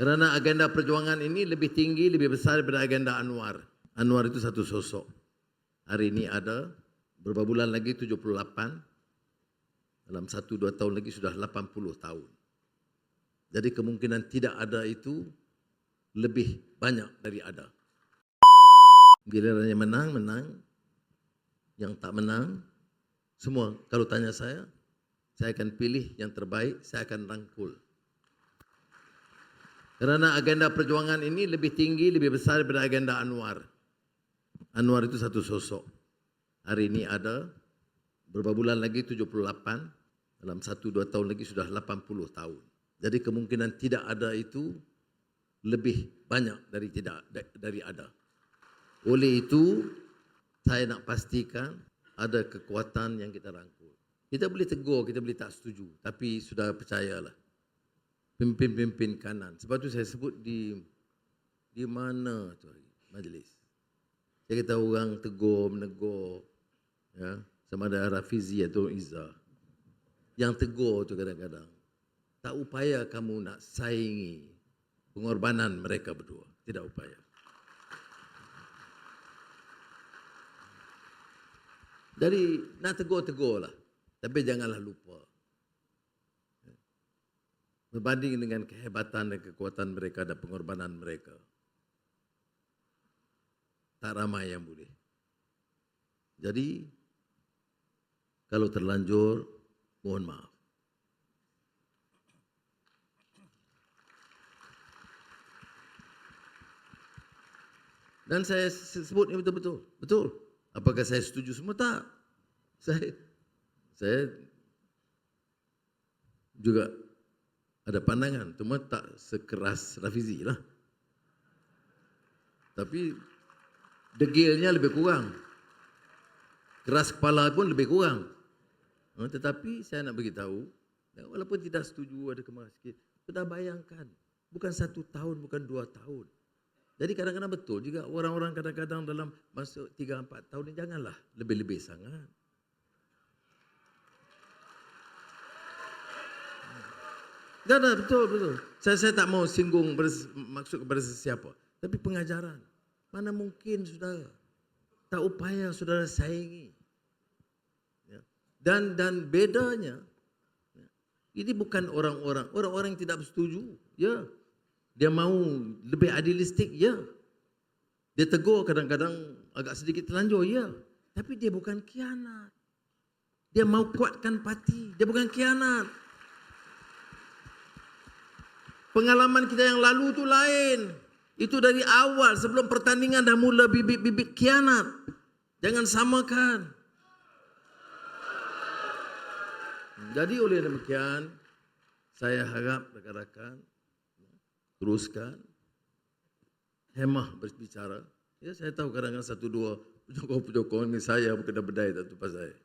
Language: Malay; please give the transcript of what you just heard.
Kerana agenda perjuangan ini lebih tinggi, lebih besar daripada agenda Anwar. Anwar itu satu sosok. Hari ini ada, beberapa bulan lagi 78, dalam satu dua tahun lagi sudah 80 tahun. Jadi kemungkinan tidak ada itu lebih banyak dari ada. Gilirannya menang, menang. Yang tak menang, semua kalau tanya saya, saya akan pilih yang terbaik, saya akan rangkul. Kerana agenda perjuangan ini lebih tinggi, lebih besar daripada agenda Anwar. Anwar itu satu sosok. Hari ini ada, beberapa bulan lagi 78, dalam satu dua tahun lagi sudah 80 tahun. Jadi kemungkinan tidak ada itu lebih banyak dari tidak dari ada. Oleh itu, saya nak pastikan ada kekuatan yang kita rangkul. Kita boleh tegur, kita boleh tak setuju, tapi sudah percayalah. Pimpin-pimpin kanan. Sebab tu saya sebut di di mana tu majlis. Saya kata orang tegur, menegur, ya, sama ada Rafizi atau Izzah. Yang tegur tu kadang-kadang. Tak upaya kamu nak saingi pengorbanan mereka berdua. Tidak upaya. Jadi nak tegur-tegur lah. Tapi janganlah lupa. Berbanding dengan kehebatan dan kekuatan mereka dan pengorbanan mereka. Tak ramai yang boleh. Jadi, kalau terlanjur, mohon maaf. Dan saya sebut ini betul-betul. Betul. Apakah saya setuju semua? Tak. Saya saya juga ada pandangan. Cuma tak sekeras Rafizi lah. Tapi degilnya lebih kurang. Keras kepala pun lebih kurang. Ha, tetapi saya nak beritahu, ya, walaupun tidak setuju ada kemarah sikit, sudah bayangkan. Bukan satu tahun, bukan dua tahun. Jadi kadang-kadang betul juga orang-orang kadang-kadang dalam masa tiga empat tahun ini janganlah lebih-lebih sangat. Tak ada betul betul. Saya saya tak mau singgung bers, maksud kepada sesiapa. Tapi pengajaran. Mana mungkin saudara. Tak upaya saudara saingi. Ya. Dan dan bedanya. ya, Ini bukan orang-orang. Orang-orang yang tidak setuju. Ya. Dia mau lebih adilistik. Ya. Dia tegur kadang-kadang agak sedikit terlanjur. Ya. Tapi dia bukan kianat. Dia mau kuatkan parti. Dia bukan kianat. Pengalaman kita yang lalu itu lain. Itu dari awal sebelum pertandingan dah mula bibit-bibit kianat. Jangan samakan. Jadi oleh demikian, saya harap rakan-rakan teruskan hemah berbicara. Ya saya tahu kadang-kadang satu dua penyokong-penyokong ini saya bukan berdaya tak tu pasal saya.